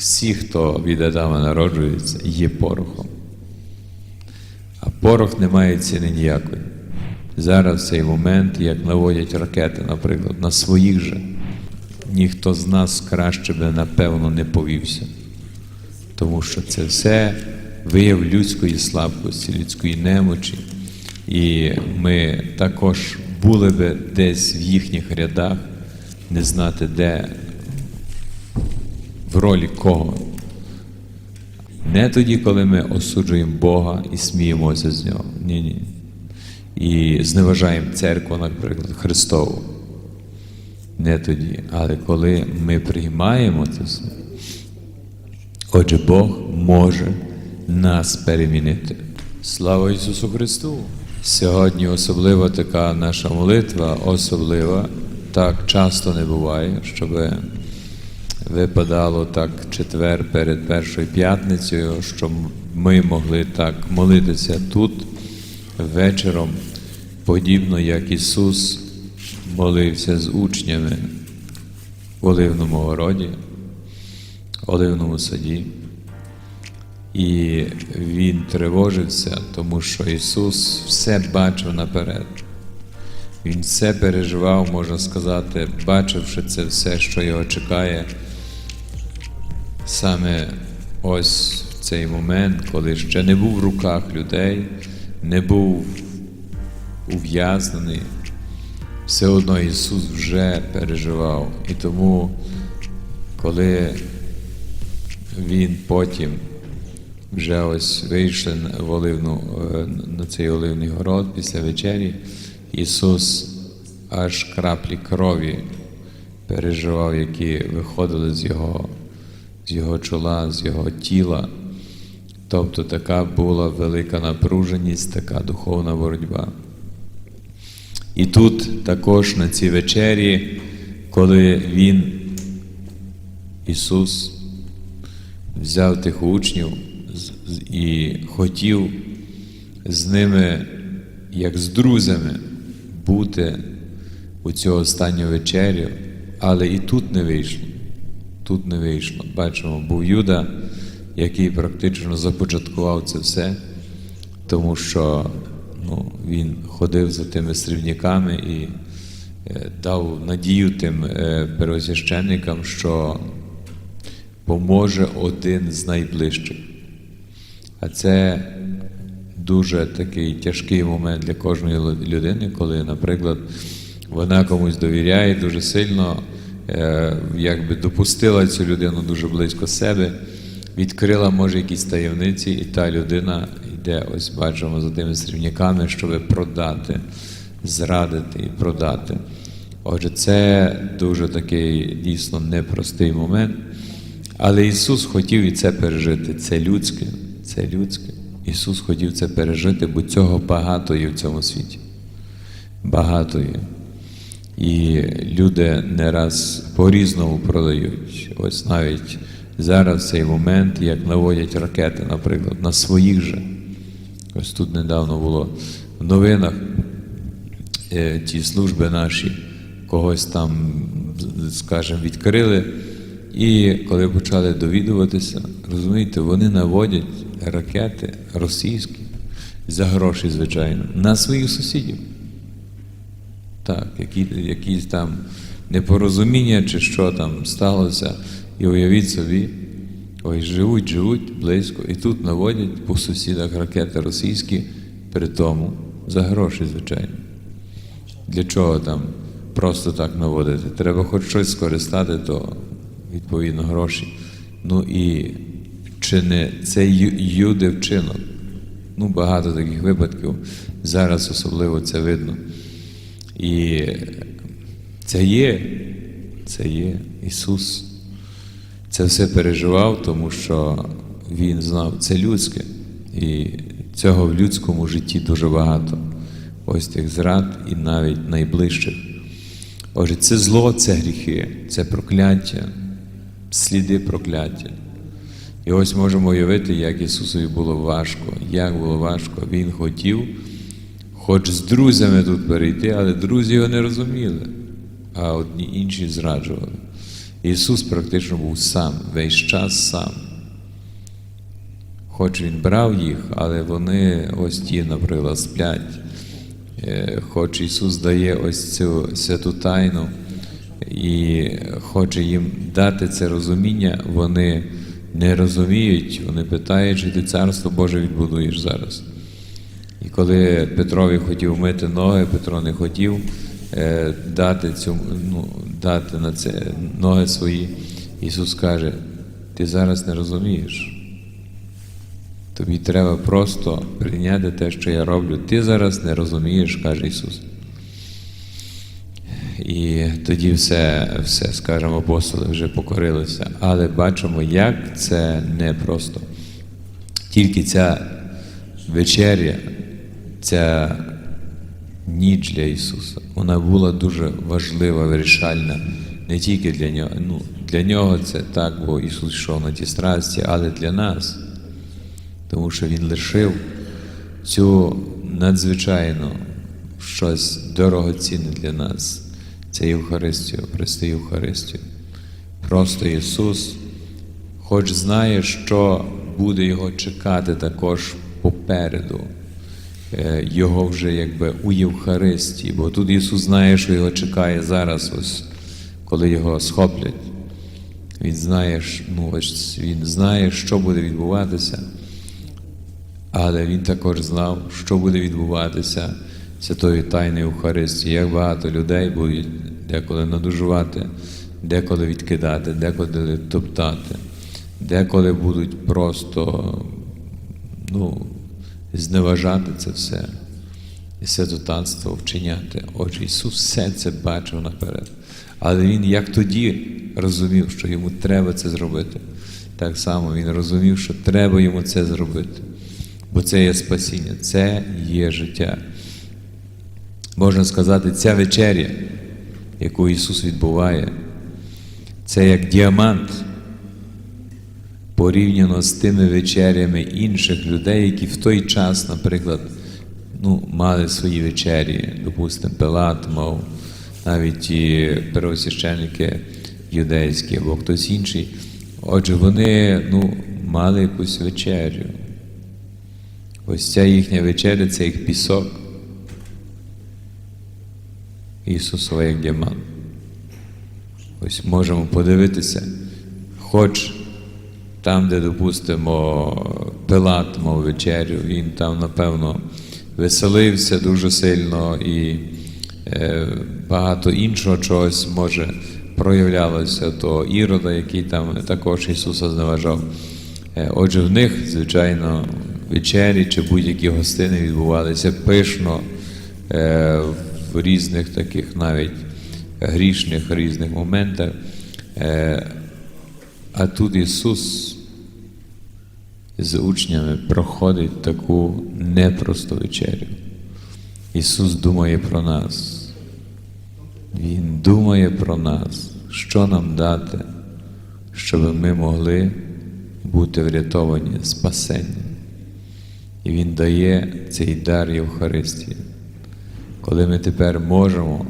всі, хто від Адама народжується, є порохом. А порох не має ціни ніякої. Зараз в цей момент, як наводять ракети, наприклад, на своїх же, ніхто з нас краще би, напевно, не повівся. Тому що це все вияв людської слабкості, людської немочі. І ми також були би десь в їхніх рядах, не знати, де, в ролі кого. Не тоді, коли ми осуджуємо Бога і сміємося з нього. Ні, ні. І зневажаємо церкву, наприклад, Христову. Не тоді. Але коли ми приймаємо це все, отже, Бог може нас перемінити. Слава Ісусу Христу! Сьогодні особлива така наша молитва, особлива. Так часто не буває, щоб випадало так четвер перед першою п'ятницею, щоб ми могли так молитися тут вечором, подібно як Ісус молився з учнями в Оливному городі, Оливному саді. І Він тривожився, тому що Ісус все бачив наперед. Він все переживав, можна сказати, бачивши це все, що його чекає, саме ось в цей момент, коли ще не був в руках людей, не був ув'язнений, все одно Ісус вже переживав. І тому, коли Він потім вже ось вийшли в оливну, е, на цей оливний город після вечері, Ісус аж краплі крові переживав, які виходили з Його, з його чола, з Його тіла. Тобто така була велика напруженість, така духовна боротьба. І тут також на цій вечері, коли Він, Ісус, взяв тих учнів і хотів з ними, як з друзями, бути у цю останню вечерю, але і тут не вийшло. Тут не вийшло. Бачимо, був Юда, який практично започаткував це все, тому що ну, він ходив за тими срібняками і е, дав надію тим е, первосвященникам, що поможе один з найближчих. А це дуже такий тяжкий момент для кожної людини, коли, наприклад, вона комусь довіряє дуже сильно, якби допустила цю людину дуже близько себе, відкрила, може, якісь таємниці, і та людина йде, ось бачимо, за тими срібняками, щоб продати, зрадити і продати. Отже, це дуже такий дійсно непростий момент. Але Ісус хотів і це пережити. Це людське, це людське. Ісус хотів це пережити, бо цього багато є в цьому світі. Багато є. І люди не раз по-різному продають. Ось навіть зараз цей момент, як наводять ракети, наприклад, на своїх же. Ось тут недавно було в новинах е, ті служби наші когось там, скажімо, відкрили. І коли почали довідуватися, розумієте, вони наводять ракети російські за гроші, звичайно, на своїх сусідів. Так, які, якісь там непорозуміння чи що там сталося. І уявіть собі, ой, живуть, живуть близько, і тут наводять по сусідах ракети російські, при тому за гроші, звичайно. Для чого там просто так наводити? Треба хоч щось скористати, то відповідно гроші. Ну і чи не це юди вчинок? Ну, багато таких випадків. Зараз особливо це видно. І це є, це є Ісус. Це все переживав, тому що Він знав, це людське. І цього в людському житті дуже багато. Ось тих зрад і навіть найближчих. Отже, це зло, це гріхи, це прокляття, сліди прокляття. І ось можемо уявити, як Ісусові було важко, як було важко. Він хотів, хоч з друзями тут перейти, але друзі його не розуміли, а одні інші зраджували. Ісус практично був сам, весь час сам. Хоч Він брав їх, але вони ось ті, наприклад, сплять. Е, Хоч Ісус дає ось цю святу тайну і хоче їм дати це розуміння, вони не розуміють, вони питають, чи ти царство Боже відбудуєш зараз. І коли Петрові хотів мити ноги, Петро не хотів е, дати, цю, ну, дати на це ноги свої. Ісус каже, ти зараз не розумієш. Тобі треба просто прийняти те, що я роблю. Ти зараз не розумієш, каже Ісус. І тоді все, все, скажімо, апостоли вже покорилися. Але бачимо, як це непросто. Тільки ця вечеря, ця ніч для Ісуса, вона була дуже важлива, вирішальна не тільки для нього. Ну, для нього це так, бо Ісус йшов на ті страсті, але для нас. Тому що Він лишив цю надзвичайно щось дорогоцінне для нас. Це Євхаристію, прости Євхаристію. Просто Ісус, хоч знає, що буде Його чекати також попереду, Його вже якби у Євхаристії, бо тут Ісус знає, що Його чекає зараз, ось, коли Його схоплять. Він знає, ну, ось, він знає, що буде відбуватися. Але він також знав, що буде відбуватися святої тайни Евхаристії, як багато людей будуть деколи надужувати, деколи відкидати, деколи топтати, деколи будуть просто ну, зневажати це все і святотатство вчиняти. Отже, Ісус все це бачив наперед. Але Він як тоді розумів, що йому треба це зробити. Так само Він розумів, що треба йому це зробити. Бо це є спасіння, це є життя. Можна сказати, ця вечеря, яку Ісус відбуває, це як діамант порівняно з тими вечерями інших людей, які в той час, наприклад, ну, мали свої вечері, допустимо, Пилат мав, навіть і первосвященники юдейські або хтось інший. Отже, вони ну, мали якусь вечерю. Ось ця їхня вечеря це як пісок. Ісусова як діамант. Ось можемо подивитися, хоч там, де, допустимо, Пилат мав вечерю, він там, напевно, веселився дуже сильно і е, багато іншого чогось може проявлялося то Ірода, який там також Ісуса зневажав. Е, Отже, в них, звичайно, вечері чи будь-які гостини відбувалися пишно е, в різних таких навіть грішних різних моментах. А тут Ісус з учнями проходить таку непросту вечерю. Ісус думає про нас. Він думає про нас, що нам дати, щоб ми могли бути врятовані, спасені. І Він дає цей дар Євхаристії. Коли ми тепер можемо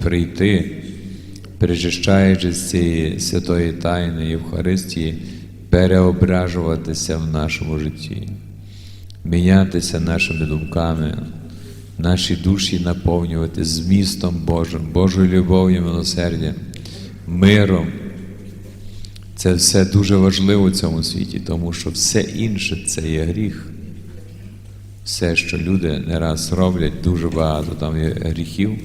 прийти, перечищаючи цієї святої тайни Євхаристії, переображуватися в нашому житті, мінятися нашими думками, наші душі наповнювати змістом Божим, Божою любов'ю, милосердям, миром. Це все дуже важливо в цьому світі, тому що все інше це є гріх. Все, що люди не раз роблять, дуже багато там є гріхів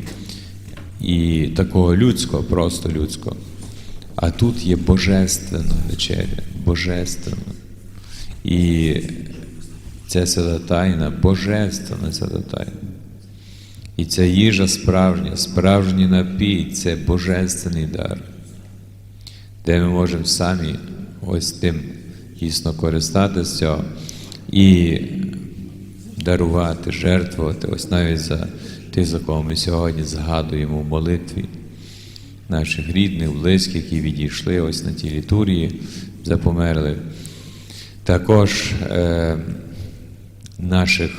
і такого людського, просто людського. А тут є божественна вечеря, божественна. І ця свята тайна, божественна свята тайна. І ця їжа справжня, справжній напій це божественний дар, де ми можемо самі ось тим дійсно користатися і дарувати, жертвувати, ось навіть за тих, за кого ми сьогодні згадуємо в молитві наших рідних, близьких, які відійшли ось на ті літурії, запомерли. Також е, наших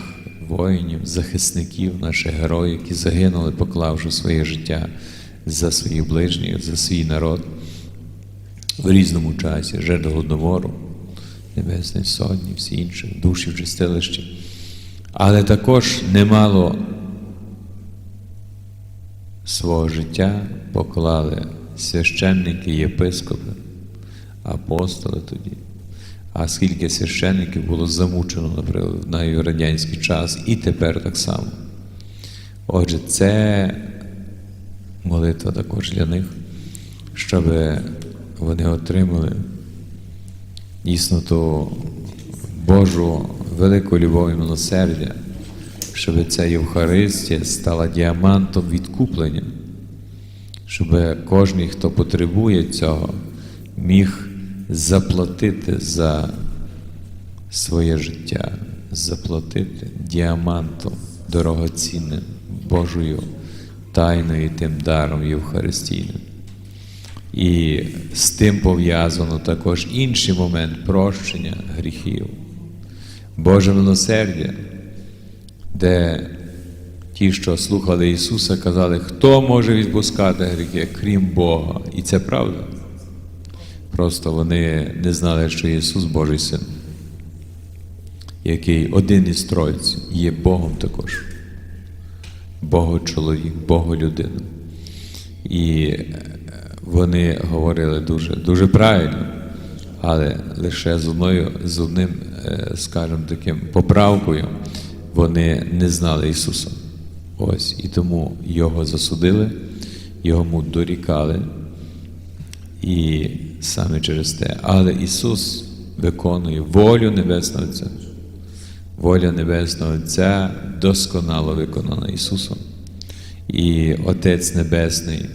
воїнів, захисників, наших героїв, які загинули, поклавши своє життя за своїх ближніх, за свій народ. в різному часі, жертв Голодомору, Небесної Сотні, всі інші, душі в чистилищі. Але також немало свого життя поклали священники, єпископи, апостоли тоді. А скільки священників було замучено, наприклад, на радянський час, і тепер так само. Отже, це молитва також для них, щоб вони отримали дійсно ту Божу велику любов і милосердя, щоб ця Євхаристія стала діамантом відкуплення, щоб кожен, хто потребує цього, міг заплатити за своє життя, заплатити діамантом дорогоцінним Божою тайною тим даром Євхаристійним. І з тим пов'язано також інший момент прощення гріхів, Боже милосердя, де ті, що слухали Ісуса, казали, хто може відпускати гріхи, крім Бога. І це правда. Просто вони не знали, що Ісус Божий Син, який один із Тройців, є Богом також. Бого-чоловік, Бого-людина. І е, вони говорили дуже, дуже правильно, але лише з одною, з одним, е, скажімо таким, поправкою вони не знали Ісуса. Ось, і тому Його засудили, йому дорікали. І саме через те. Але Ісус виконує волю Небесного Отця. Воля Небесного Отця досконало виконана Ісусом. І Отець Небесний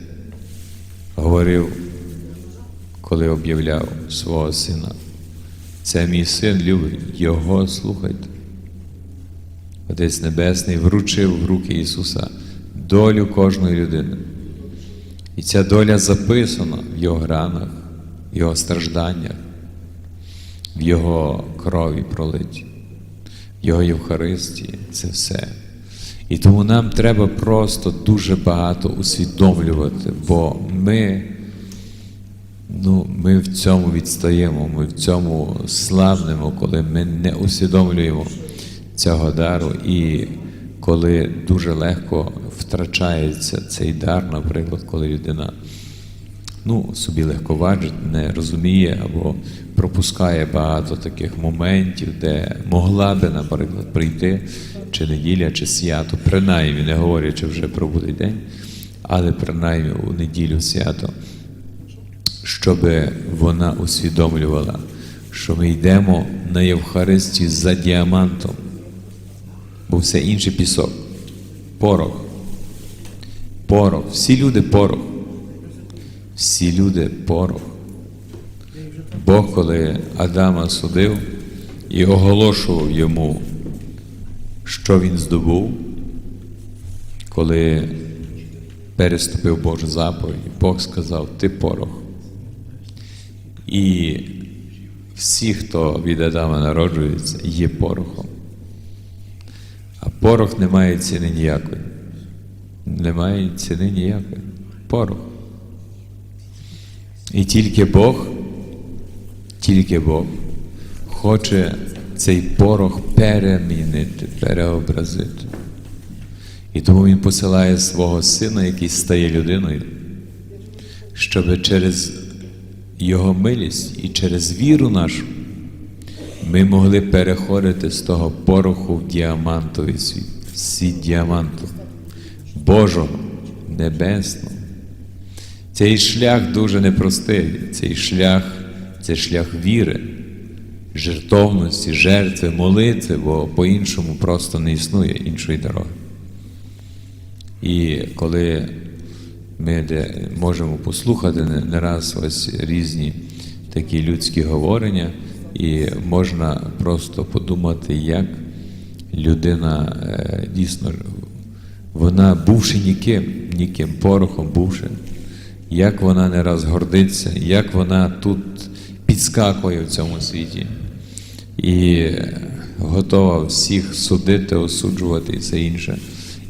говорив, коли об'являв свого Сина. Це мій син любить, Його слухайте. Отець Небесний вручив в руки Ісуса долю кожної людини. І ця доля записана в Його ранах, в Його стражданнях, в Його крові пролиті, в Його Євхаристії це все. І тому нам треба просто дуже багато усвідомлювати, бо ми, ну, ми в цьому відстаємо, ми в цьому славнемо, коли ми не усвідомлюємо цього дару. І коли дуже легко втрачається цей дар, наприклад, коли людина ну, собі легковажить, не розуміє або пропускає багато таких моментів, де могла би, наприклад, прийти чи неділя, чи свято, принаймні, не говорячи вже про будь день, але принаймні у неділю свято, щоб вона усвідомлювала, що ми йдемо на Євхаристію за діамантом бо все інше пісок, порох. Порох. Всі люди порох. Всі люди порох. Бог, коли Адама судив і оголошував йому, що він здобув, коли переступив Божу заповідь, Бог сказав, ти порох. І всі, хто від Адама народжується, є порохом. Порох не має ціни ніякої. Немає ціни ніякої. Порох. І тільки Бог, тільки Бог хоче цей порох перемінити, переобразити. І тому Він посилає свого сина, який стає людиною, щоб через Його милість і через віру нашу ми могли переходити з того пороху в діамантовий світ, світ діаманту, Божого, небесного. Цей шлях дуже непростий. Цей шлях це шлях віри, жертовності, жертви, молитви, бо по-іншому просто не існує іншої дороги. І коли ми можемо послухати не раз ось різні такі людські говорення. І можна просто подумати, як людина е, дійсно, вона бувши ніким, ніким порохом бувши, як вона не раз гордиться, як вона тут підскакує в цьому світі і готова всіх судити, осуджувати і все інше,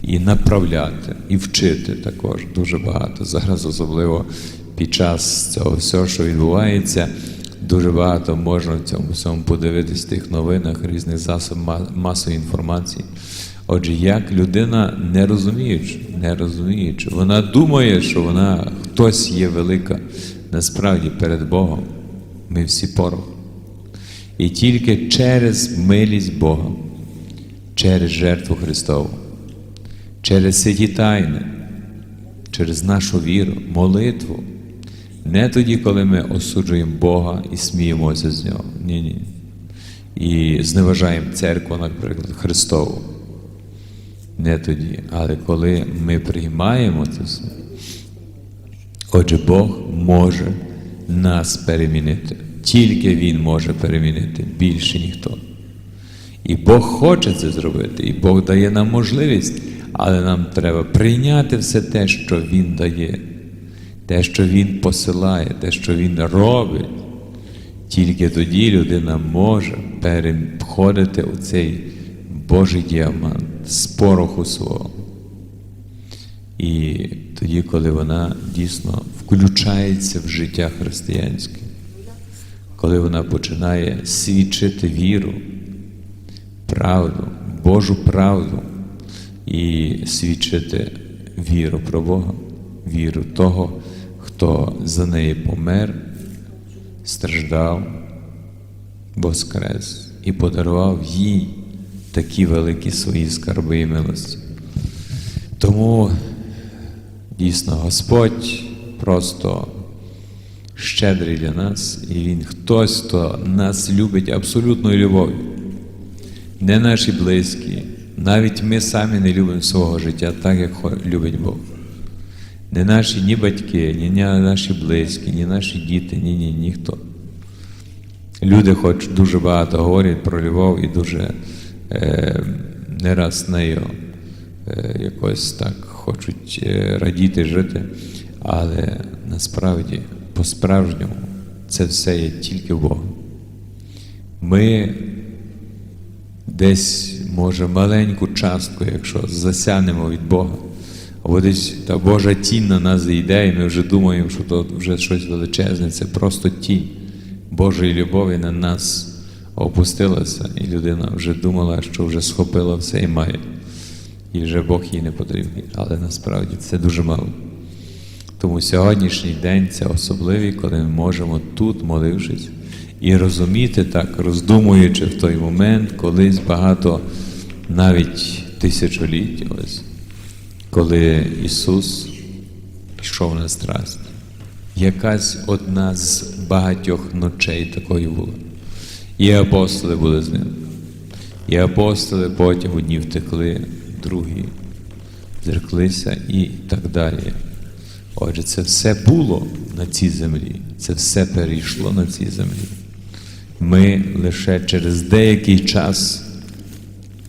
і направляти, і вчити також дуже багато. Зараз особливо під час цього всього, що відбувається, дуже багато можна в цьому всьому подивитись в тих новинах, різних засобів ма- масової інформації. Отже, як людина не розуміючи, не розуміючи, вона думає, що вона хтось є велика. Насправді перед Богом ми всі порох. І тільки через милість Бога, через жертву Христову, через святі тайни, через нашу віру, молитву. Не тоді, коли ми осуджуємо Бога і сміємося з нього. Ні, ні. І зневажаємо церкву, наприклад, Христову. Не тоді, але коли ми приймаємо це все, отже, Бог може нас перемінити. Тільки Він може перемінити, більше ніхто. І Бог хоче це зробити, і Бог дає нам можливість, але нам треба прийняти все те, що Він дає, те, що Він посилає, те, що Він робить. Тільки тоді людина може переходити у цей Божий діамант з пороху свого. І тоді, коли вона дійсно включається в життя християнське, коли вона починає свідчити віру, правду, Божу правду і свідчити віру про Бога, віру того, хто за неї помер, страждав, воскрес і подарував їй такі великі свої скарби і милості. Тому дійсно Господь просто щедрий для нас, і Він хтось, хто нас любить абсолютною любов'ю. Не наші близькі, навіть ми самі не любимо свого життя так, як любить Бог. Не наші ні батьки, ні наші близькі, ні наші діти, ні, ні, ніхто. Люди хоч дуже багато говорять про любов і дуже е, не раз нею е, якось так хочуть е, радіти, жити, але насправді, по-справжньому, це все є тільки Богом. Ми десь, може, маленьку частку, якщо засянемо від Бога, або та Божа тінь на нас зійде, і ми вже думаємо, що то вже щось величезне, це просто тінь Божої любові на нас опустилася, і людина вже думала, що вже схопила все і має. І вже Бог їй не потрібний. Але насправді це дуже мало. Тому сьогоднішній день це особливий, коли ми можемо тут, молившись, і розуміти так, роздумуючи в той момент, колись багато навіть тисячоліть, ось, коли Ісус пішов на страсть. Якась одна з багатьох ночей такою була. І апостоли були з ним. І апостоли потім одні втекли, другі зреклися і так далі. Отже, це все було на цій землі, це все перейшло на цій землі. Ми лише через деякий час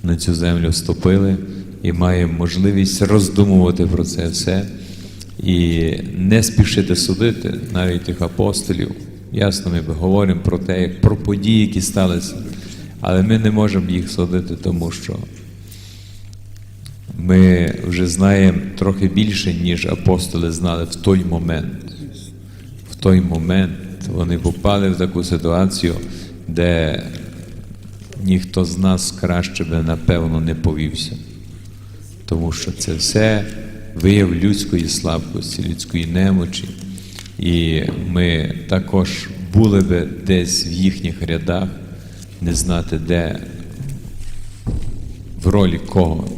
на цю землю вступили і маємо можливість роздумувати про це все і не спішити судити навіть тих апостолів. Ясно, ми говоримо про те, як про події, які сталися, але ми не можемо їх судити, тому що ми вже знаємо трохи більше, ніж апостоли знали в той момент. В той момент вони попали в таку ситуацію, де ніхто з нас краще би, напевно, не повівся. Тому що це все вияв людської слабкості, людської немочі. І ми також були би десь в їхніх рядах, не знати, де, в ролі кого.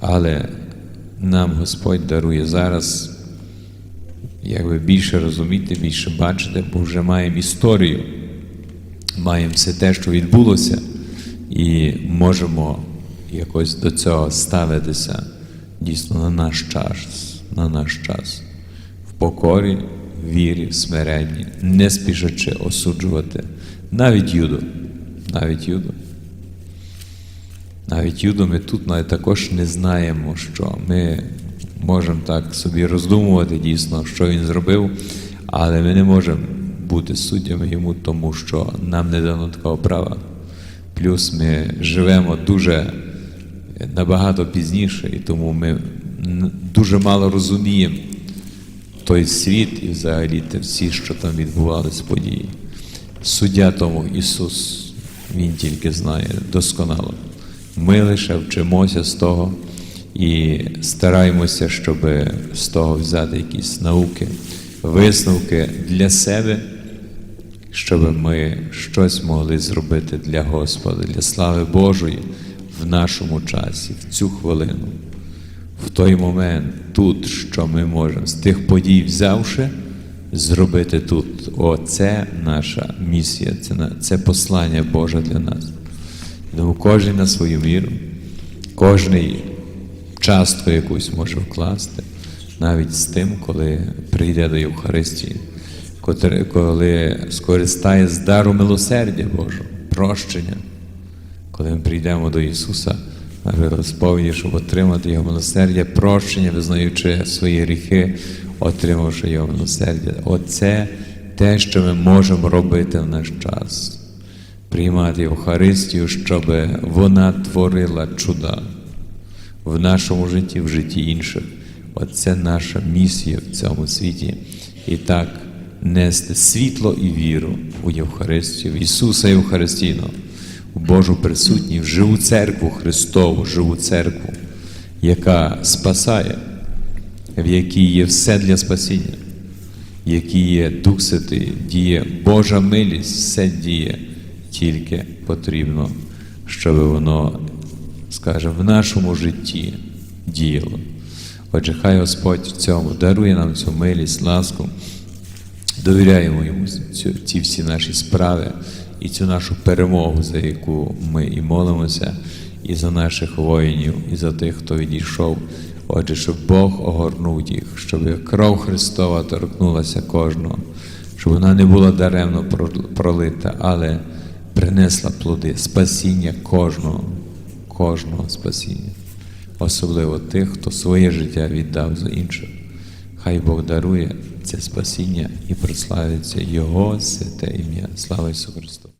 Але нам Господь дарує зараз якби більше розуміти, більше бачити, бо вже маємо історію, маємо все те, що відбулося, і можемо якось до цього ставитися дійсно на наш час, на наш час, в покорі, вірі, смиренні, не спішачи осуджувати навіть Юду, навіть Юду. Навіть Юду ми тут навіть також не знаємо, що ми можемо так собі роздумувати дійсно, що він зробив, але ми не можемо бути суддями йому, тому що нам не дано такого права. Плюс ми живемо дуже набагато пізніше, і тому ми дуже мало розуміємо той світ і взагалі те всі, що там відбувалися події. Суддя тому Ісус, Він тільки знає досконало. Ми лише вчимося з того і стараємося, щоб з того взяти якісь науки, висновки для себе, щоб ми щось могли зробити для Господа, для слави Божої в нашому часі, в цю хвилину, в той момент, тут, що ми можемо з тих подій взявши, зробити тут. Оце наша місія, це, це послання Боже для нас. Тому кожен на свою міру, кожен частку якусь може вкласти, навіть з тим, коли прийде до Євхаристії, коли скористає з дару милосердя Божого, прощення. Коли ми прийдемо до Ісуса на щоб отримати Його милосердя, прощення, визнаючи свої гріхи, отримавши Його милосердя. Оце те, що ми можемо робити в наш час. Приймати Євхаристію, щоб вона творила чуда в нашому житті, в житті інших. Оце наша місія в цьому світі. І так нести світло і віру у Євхаристію, в Ісуса Євхаристійного, Божу присутність, живу церкву Христову, живу церкву, яка спасає, в якій є все для спасіння, в якій є Дух Святий, діє Божа милість, все діє, тільки потрібно, щоб воно, скажімо, в нашому житті діяло. Отже, хай Господь в цьому дарує нам цю милість, ласку, довіряємо йому ці всі наші справи і цю нашу перемогу, за яку ми і молимося, і за наших воїнів, і за тих, хто відійшов. Отже, щоб Бог огорнув їх, щоб кров Христова торкнулася кожного, щоб вона не була даремно пролита, але принесла плоди спасіння кожного, кожного спасіння, особливо тих, хто своє життя віддав за інших. Хай Бог дарує це спасіння і прославиться Його святе ім'я. Слава Ісусу Христу!